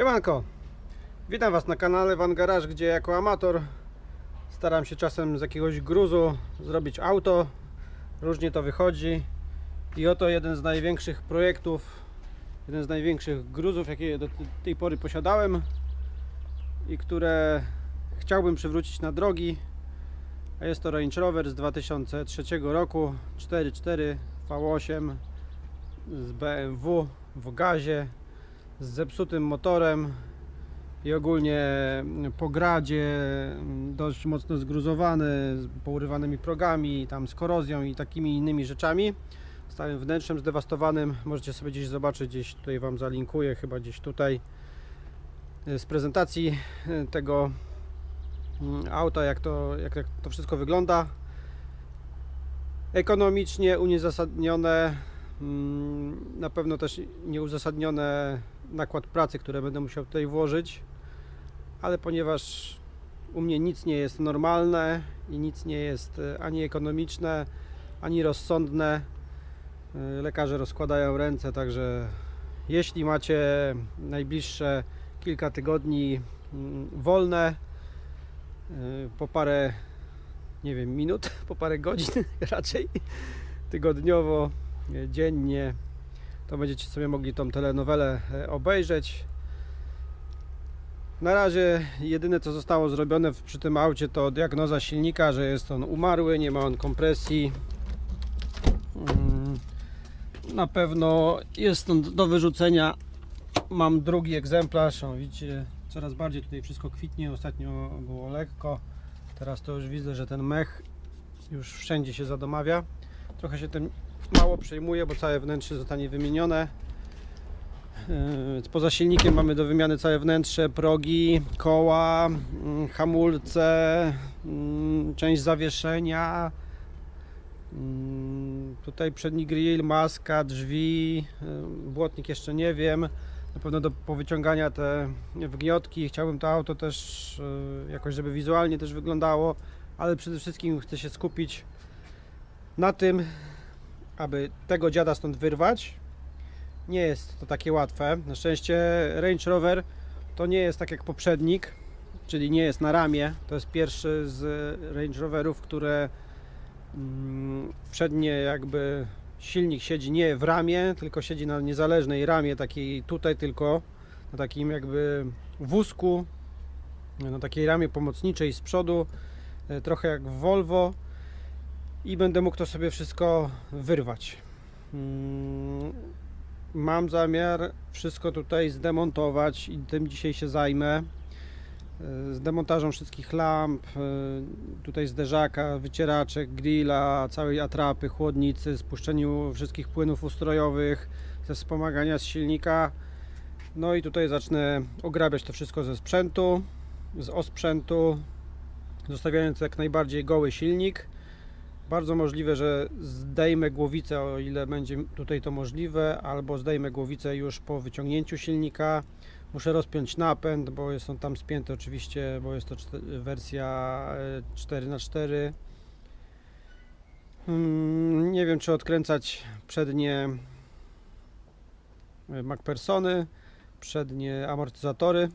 Siemanko, witam Was na kanale Van Garage, gdzie jako amator staram się czasem z jakiegoś gruzu zrobić auto. Różnie to wychodzi. I oto jeden z największych projektów, jeden z największych gruzów, jakie do tej pory posiadałem i które chciałbym przywrócić na drogi. A jest to Range Rover z 2003 roku 4.4 V8 z BMW w gazie z zepsutym motorem i ogólnie po gradzie dość mocno zgruzowany, z pourywanymi progami, tam z korozją i takimi innymi rzeczami. Z całym wnętrzem zdewastowanym. Możecie sobie gdzieś zobaczyć, gdzieś tutaj Wam zalinkuję, chyba gdzieś tutaj e, z prezentacji e, tego mm, auta, jak to, jak, jak to wszystko wygląda. Ekonomicznie uniezasadnione, mm, na pewno też nieuzasadnione nakład pracy, które będę musiał tutaj włożyć, ale ponieważ u mnie nic nie jest normalne i nic nie jest e, ani ekonomiczne, ani rozsądne, e, lekarze rozkładają ręce, także jeśli macie najbliższe kilka tygodni mm, wolne, e, po parę, nie wiem, minut, po parę godzin raczej, tygodniowo, dziennie, to będziecie sobie mogli tą telenowelę e, obejrzeć. Na razie jedyne co zostało zrobione przy tym aucie to diagnoza silnika, że jest on umarły, nie ma on kompresji. Mm, Na pewno jest on do wyrzucenia. Mam drugi egzemplarz. O, widzicie, coraz bardziej tutaj wszystko kwitnie. Ostatnio było lekko. Teraz to już widzę, że ten mech już wszędzie się zadomawia. Trochę się tym mało przejmuję, bo całe wnętrze zostanie wymienione. Yy, Poza silnikiem mamy do wymiany całe wnętrze, progi, koła, mm, hamulce, mm, część zawieszenia. mm, Tutaj przedni grill, maska, drzwi, yy, błotnik jeszcze nie wiem. Na pewno do powyciągania te wgniotki. Chciałbym to auto też yy, jakoś, żeby wizualnie też wyglądało, ale przede wszystkim chcę się skupić na tym, aby tego dziada stąd wyrwać. Nie jest to takie łatwe. Na szczęście Range Rover to nie jest tak jak poprzednik, czyli nie jest na ramię. To jest pierwszy z Range Roverów, które mm, przednie jakby silnik siedzi nie w ramię, tylko siedzi na niezależnej ramie, takiej tutaj tylko, na takim jakby wózku, na takiej ramie pomocniczej z przodu, e, trochę jak w Volvo i będę mógł to sobie wszystko wyrwać. Mm, Mam zamiar wszystko tutaj zdemontować i tym dzisiaj się zajmę. E, Z wszystkich lamp, e, tutaj zderzaka, wycieraczek, grilla, całej atrapy, chłodnicy, spuszczeniu wszystkich płynów ustrojowych, ze wspomagania z silnika. No i tutaj zacznę ograbiać to wszystko ze sprzętu, z osprzętu, zostawiając jak najbardziej goły silnik. Bardzo możliwe, że zdejmę głowicę, o ile będzie tutaj to możliwe, albo zdejmę głowicę już po wyciągnięciu silnika. Muszę rozpiąć napęd, bo on tam spięty oczywiście, bo jest to wersja e, 4x4. Mm, Nie wiem, czy odkręcać przednie e, MacPersony, przednie amortyzatory,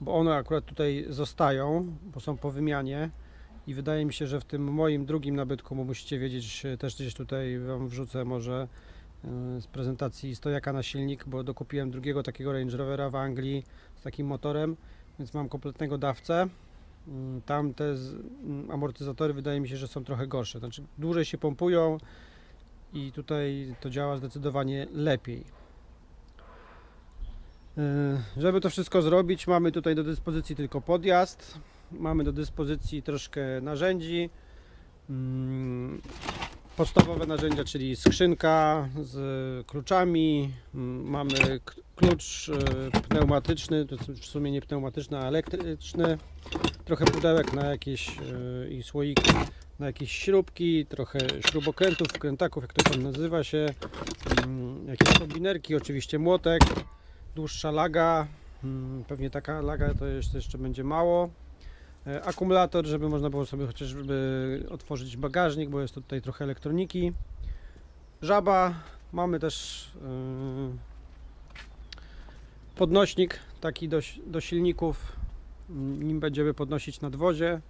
bo one akurat tutaj zostają, bo są po wymianie. I wydaje mi się, że w tym moim drugim nabytku, bo musicie wiedzieć, też gdzieś tutaj Wam wrzucę może e, z prezentacji stojaka na silnik, bo dokupiłem drugiego takiego Range Rovera w Anglii z takim motorem, więc mam kompletnego dawcę. Mm, Tam te mm, amortyzatory wydaje mi się, że są trochę gorsze, znaczy dłużej się pompują i tutaj to działa zdecydowanie lepiej. E, Żeby to wszystko zrobić, mamy tutaj do dyspozycji tylko podjazd. Mamy do dyspozycji troszkę narzędzi. Mm, Podstawowe narzędzia, czyli skrzynka z kluczami. Mm, Mamy klucz e, pneumatyczny, to w sumie nie pneumatyczny, a elektryczny. Trochę pudełek na jakieś e, i słoiki na jakieś śrubki, trochę śrubokrętów, wkrętaków, jak to tam nazywa się. Mm, Jakieś kombinerki, oczywiście młotek, dłuższa laga. Pewnie taka laga to jeszcze, jeszcze będzie mało. E, Akumulator, żeby można było sobie chociażby otworzyć bagażnik, bo jest tutaj trochę elektroniki. Żaba, mamy też yy, podnośnik taki do, do silników. Nim będziemy podnosić nadwozie.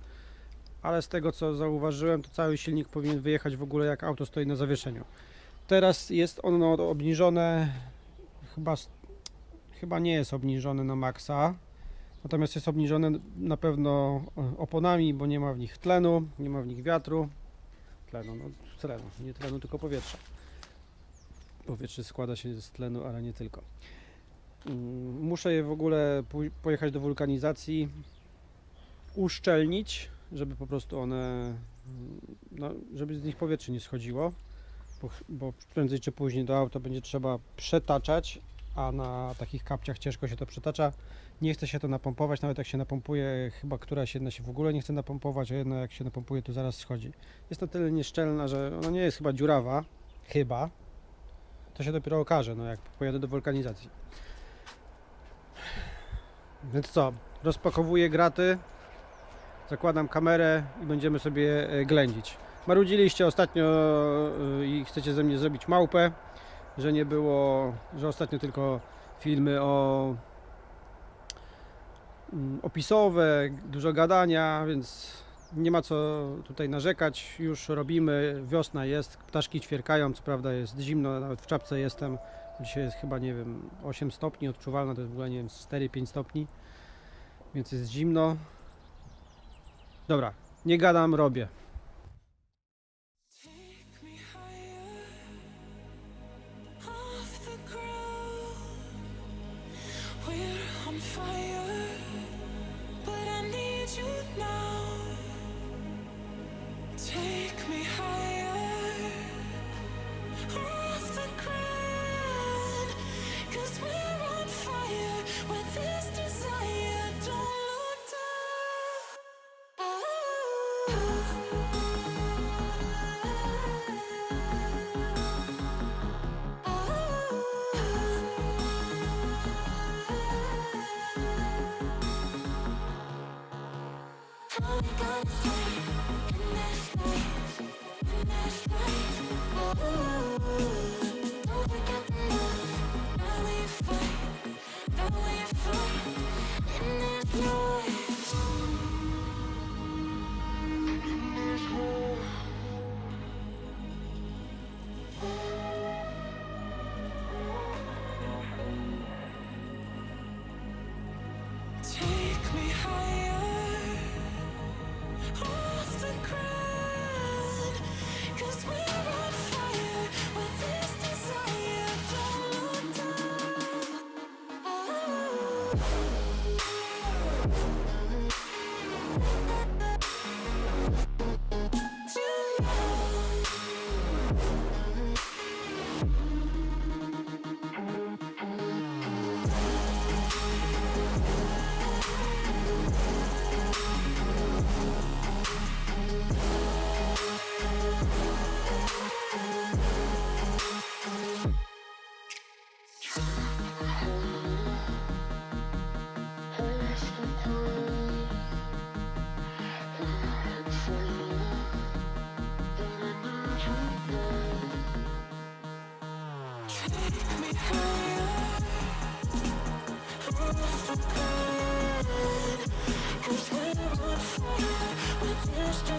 Ale z tego co zauważyłem, to cały silnik powinien wyjechać w ogóle jak auto stoi na zawieszeniu. Teraz jest ono obniżone, chyba, chyba nie jest obniżone na maksa. Natomiast jest obniżone na pewno e, oponami, bo nie ma w nich tlenu, nie ma w nich wiatru. Tlenu, no tlenu, nie tlenu, tylko powietrza. Powietrze składa się z tlenu, ale nie tylko. Mm, Muszę je w ogóle pojechać do wulkanizacji, uszczelnić, żeby po prostu one, mm, no, żeby z nich powietrze nie schodziło, bo, bo prędzej czy później do auta będzie trzeba przetaczać, a na takich kapciach ciężko się to przetacza. Nie chce się to napompować, nawet jak się napompuje, chyba któraś jedna się w ogóle nie chce napompować, a jedna jak się napompuje, to zaraz schodzi. Jest na tyle nieszczelna, że ona nie jest chyba dziurawa, chyba. To się dopiero okaże, no jak pojadę do wulkanizacji. Więc co, rozpakowuję graty, zakładam kamerę i będziemy sobie e, ględzić. Marudziliście ostatnio e, i chcecie ze mnie zrobić małpę, że nie było, że ostatnio tylko filmy o mm, opisowe, dużo gadania, więc nie ma co tutaj narzekać. Już robimy, wiosna jest, ptaszki ćwierkają, co prawda jest zimno, nawet w czapce jestem. Dzisiaj jest chyba, nie wiem, 8 stopni odczuwalna, to jest w ogóle, nie wiem, 4-5 stopni, więc jest zimno. Dobra, nie gadam, robię. In that night, night, oh.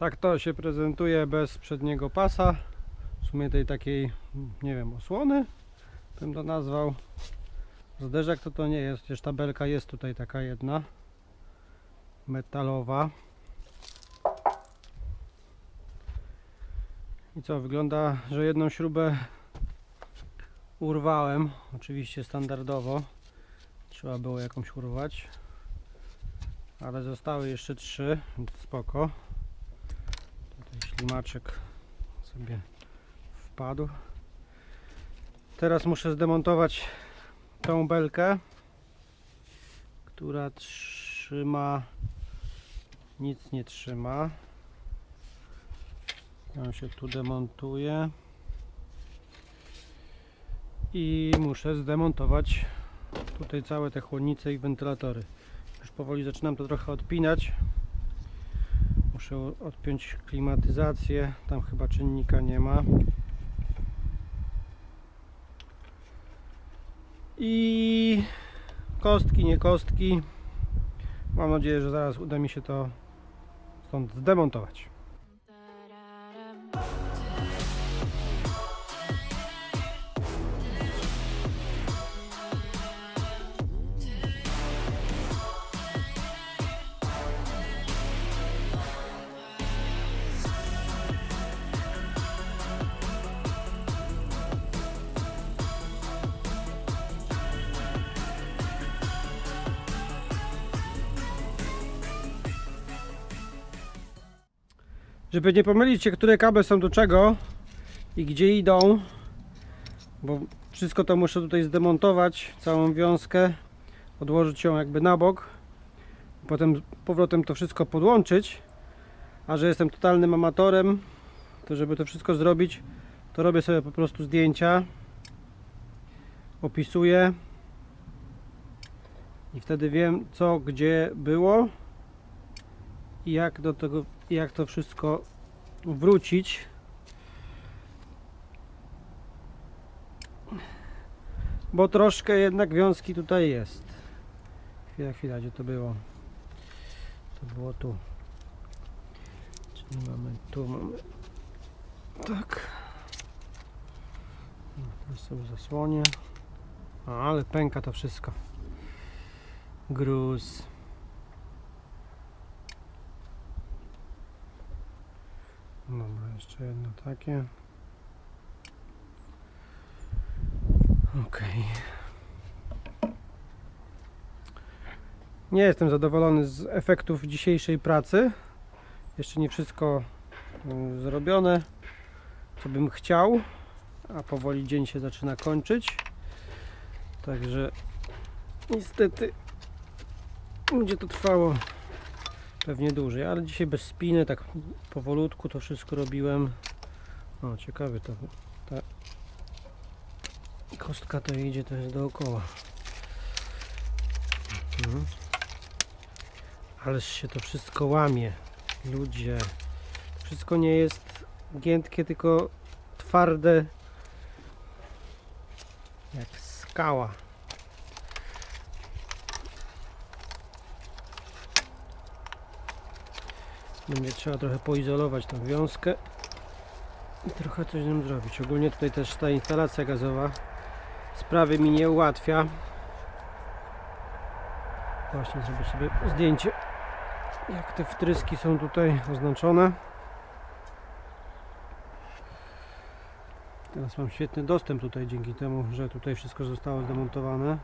Tak to się prezentuje bez przedniego pasa. W sumie tej takiej, nie wiem, osłony bym to nazwał. Zderzak to to nie jest, chociaż tabelka jest tutaj taka jedna metalowa. I co, wygląda, że jedną śrubę urwałem, oczywiście standardowo. Trzeba było jakąś urwać. Ale zostały jeszcze trzy, spoko. Tutaj ślimaczek sobie wpadł. Teraz muszę zdemontować tą belkę, która trzyma, nic nie trzyma. Ją się tu demontuje. I muszę zdemontować tutaj całe te chłodnice i wentylatory. Już powoli zaczynam to trochę odpinać. Muszę odpiąć klimatyzację. Tam chyba czynnika nie ma. I kostki, nie kostki. Mam nadzieję, że zaraz uda mi się to stąd zdemontować. Żeby nie pomylić się, które kable są do czego i gdzie idą, bo wszystko to muszę tutaj zdemontować, całą wiązkę, odłożyć ją jakby na bok, potem powrotem to wszystko podłączyć, a że jestem totalnym amatorem, to żeby to wszystko zrobić, to robię sobie po prostu zdjęcia, opisuję i wtedy wiem co gdzie było jak do tego, jak to wszystko wrócić. Bo troszkę jednak wiązki tutaj jest. Chwila, chwila, gdzie to było? To było tu. Czyli mamy tu, mamy tak. No, Teraz sobie zasłonię. A, ale pęka to wszystko. Gruz. Dobra, jeszcze jedno takie. Ok. Nie jestem zadowolony z efektów dzisiejszej pracy. Jeszcze nie wszystko y, zrobione, co bym chciał, a powoli dzień się zaczyna kończyć. Także niestety będzie to trwało pewnie dłużej, ale dzisiaj bez spiny, tak powolutku to wszystko robiłem. O, ciekawe to. Ta kostka to idzie, to jest dookoła. Mhm. Ależ się to wszystko łamie. Ludzie. To wszystko nie jest giętkie, tylko twarde jak skała. Będzie trzeba trochę poizolować tą wiązkę i trochę coś z nią zrobić. Ogólnie tutaj też ta instalacja gazowa sprawy mi nie ułatwia. Właśnie zrobię sobie zdjęcie jak te wtryski są tutaj oznaczone. Teraz mam świetny dostęp tutaj dzięki temu, że tutaj wszystko zostało zdemontowane.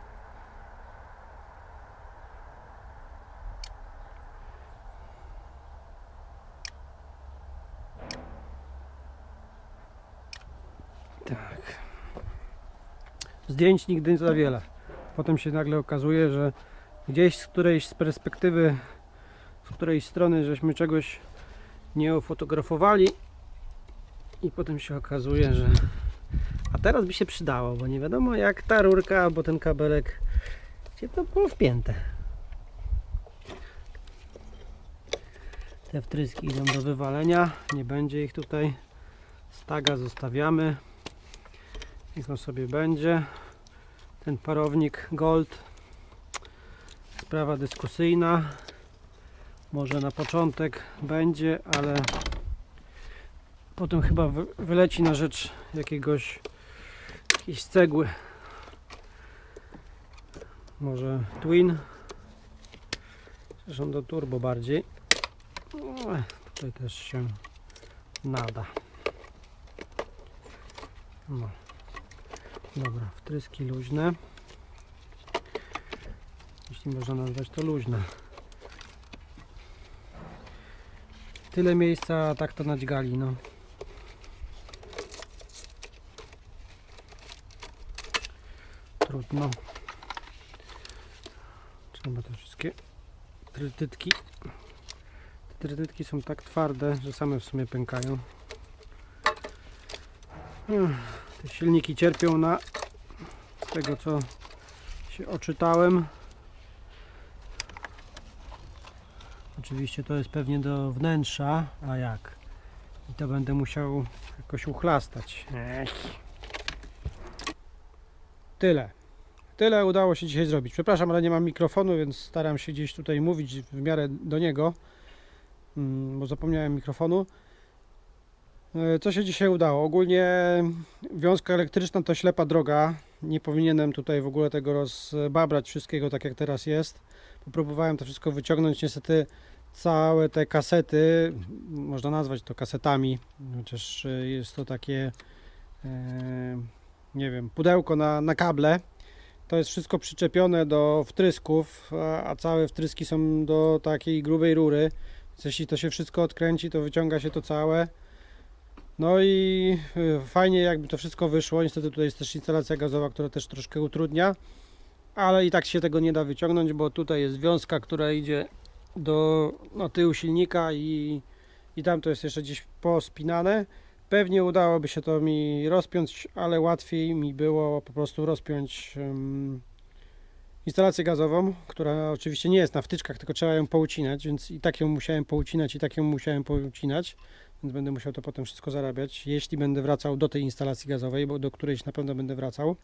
Tak. Zdjęć nigdy za wiele. Potem się nagle okazuje, że gdzieś z którejś z perspektywy, z której strony żeśmy czegoś nie ofotografowali i potem się okazuje, że a teraz by się przydało, bo nie wiadomo jak ta rurka albo ten kabelek gdzie to było wpięte. Te wtryski idą do wywalenia, nie będzie ich tutaj. Staga zostawiamy. Niech sobie będzie. Ten parownik Gold. Sprawa dyskusyjna. Może na początek będzie, ale potem chyba wy- wyleci na rzecz jakiegoś jakiejś cegły. Może Twin. Zresztą do turbo bardziej. Tutaj też się nada. No. Dobra, wtryski luźne. Jeśli można nazwać to luźne. Tyle miejsca, tak to nadźgali, no. Trudno. Trzeba te wszystkie trytytki. Te trytytki są tak twarde, że same w sumie pękają. Silniki cierpią na z tego co się oczytałem. Oczywiście to jest pewnie do wnętrza, a jak? I to będę musiał jakoś uchlastać. Ech. Tyle. Tyle udało się dzisiaj zrobić. Przepraszam, ale nie mam mikrofonu, więc staram się gdzieś tutaj mówić w miarę do niego, mm, bo zapomniałem mikrofonu. E, Co się dzisiaj udało? Ogólnie wiązka elektryczna to ślepa droga. Nie powinienem tutaj w ogóle tego rozbabrać wszystkiego tak jak teraz jest. Próbowałem to wszystko wyciągnąć. Niestety całe te kasety, można nazwać to kasetami, chociaż e, jest to takie, e, nie wiem, pudełko na, na kable. To jest wszystko przyczepione do wtrysków, a całe wtryski są do takiej grubej rury. Więc jeśli to się wszystko odkręci, to wyciąga się to całe. No i y, fajnie jakby to wszystko wyszło. Niestety tutaj jest też instalacja gazowa, która też troszkę utrudnia. Ale i tak się tego nie da wyciągnąć, bo tutaj jest wiązka, która idzie do no, tyłu silnika i, i tam to jest jeszcze gdzieś pospinane. Pewnie udałoby się to mi rozpiąć, ale łatwiej mi było po prostu rozpiąć ym, instalację gazową, która oczywiście nie jest na wtyczkach, tylko trzeba ją poucinać, więc i tak ją musiałem poucinać, i tak ją musiałem poucinać, więc będę musiał to potem wszystko zarabiać, jeśli będę wracał do tej instalacji gazowej, bo do którejś na pewno będę wracał.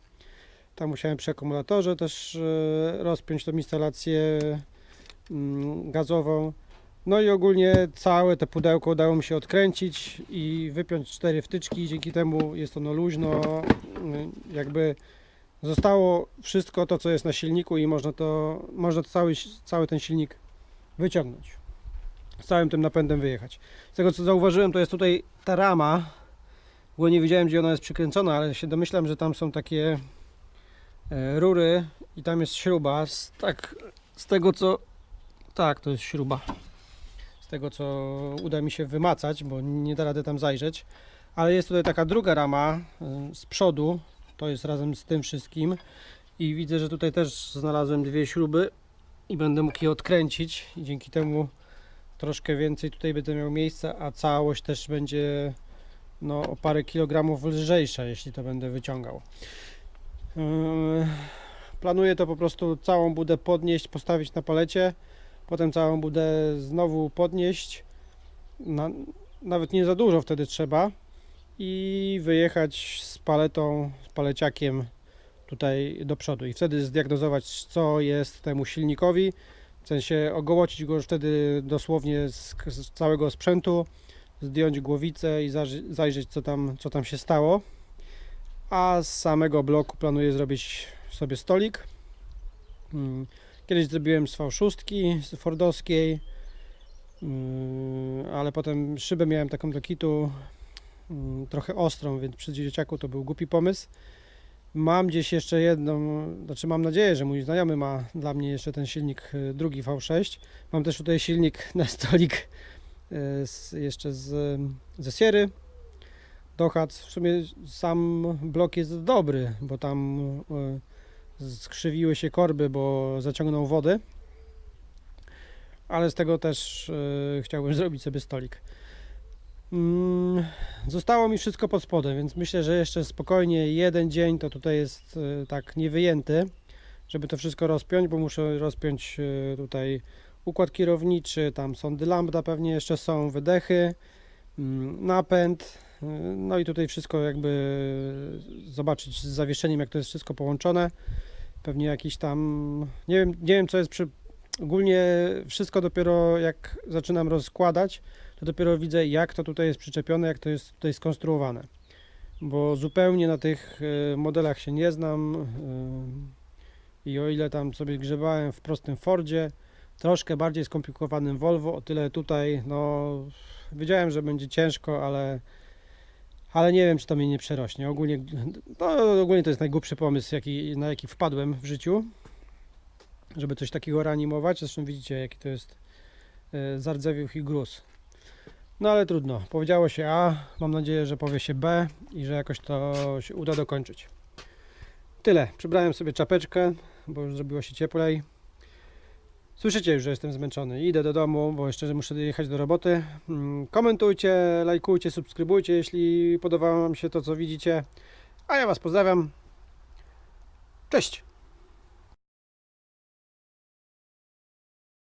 Tam musiałem przy akumulatorze też e, rozpiąć tą instalację mm, gazową. No i ogólnie całe to pudełko udało mi się odkręcić i wypiąć cztery wtyczki. Dzięki temu jest ono luźno. mm, Jakby zostało wszystko to, co jest na silniku i można to, można cały, cały ten silnik wyciągnąć. Z całym tym napędem wyjechać. Z tego co zauważyłem, to jest tutaj ta rama. Bo nie wiedziałem, gdzie ona jest przykręcona, ale się domyślam, że tam są takie e, rury i tam jest śruba. Z, tak, z tego co. Tak, to jest śruba z tego co uda mi się wymacać, bo nie da rady tam zajrzeć. Ale jest tutaj taka druga rama y, z przodu, to jest razem z tym wszystkim. I widzę, że tutaj też znalazłem dwie śruby i będę mógł je odkręcić i dzięki temu troszkę więcej tutaj będę miał miejsca, a całość też będzie no, o parę kilogramów lżejsza, jeśli to będę wyciągał. Yy, Planuję to po prostu całą budę podnieść, postawić na palecie potem całą budę znowu podnieść. Na, nawet nie za dużo wtedy trzeba. I wyjechać z paletą, z paleciakiem tutaj do przodu. I wtedy zdiagnozować, co jest temu silnikowi. W sensie ogołocić go już wtedy dosłownie z, z całego sprzętu, zdjąć głowicę i zajrzeć, co tam, co tam się stało. A z samego bloku planuję zrobić sobie stolik. Mm. Kiedyś zrobiłem z V6 z Fordowskiej, yy, ale potem szybę miałem taką do kitu yy, trochę ostrą, więc przy dzieciaku to był głupi pomysł. Mam gdzieś jeszcze jedną, znaczy mam nadzieję, że mój znajomy ma dla mnie jeszcze ten silnik yy, drugi V6. Mam też tutaj silnik na stolik yy, z, jeszcze z, ze Sierry. Dochad, w sumie sam blok jest dobry, bo tam yy, skrzywiły się korby, bo zaciągnął wody. Ale z tego też e, chciałbym zrobić sobie stolik. Mm, zostało mi wszystko pod spodem, więc myślę, że jeszcze spokojnie jeden dzień to tutaj jest e, tak niewyjęty, żeby to wszystko rozpiąć, bo muszę rozpiąć e, tutaj układ kierowniczy, tam sądy lambda pewnie jeszcze są, wydechy, mm, napęd, e, no i tutaj wszystko jakby zobaczyć z zawieszeniem, jak to jest wszystko połączone. Pewnie jakiś tam, nie wiem, nie wiem co jest przy ogólnie wszystko dopiero jak zaczynam rozkładać, dopiero widzę jak to tutaj jest przyczepione, jak to jest tutaj skonstruowane. Bo zupełnie na tych y, modelach się nie znam y, i o ile tam sobie grzebałem w prostym Fordzie, troszkę bardziej skomplikowanym Volvo, o tyle tutaj no wiedziałem, że będzie ciężko, ale ale nie wiem, czy to mnie nie przerośnie. Ogólnie, no, ogólnie to jest najgłupszy pomysł, jaki, na jaki wpadłem w życiu, żeby coś takiego reanimować. Zresztą widzicie, jaki to jest e, zardzewiuch i gruz. No ale trudno. Powiedziało się A, mam nadzieję, że powie się B i że jakoś to się uda dokończyć. Tyle. Przybrałem sobie czapeczkę, bo już zrobiło się cieplej. Słyszycie już, że jestem zmęczony. Idę do domu, bo jeszcze muszę jechać do roboty. Mm, Komentujcie, lajkujcie, subskrybujcie, jeśli podobało Wam się to, co widzicie. A ja Was pozdrawiam. Cześć!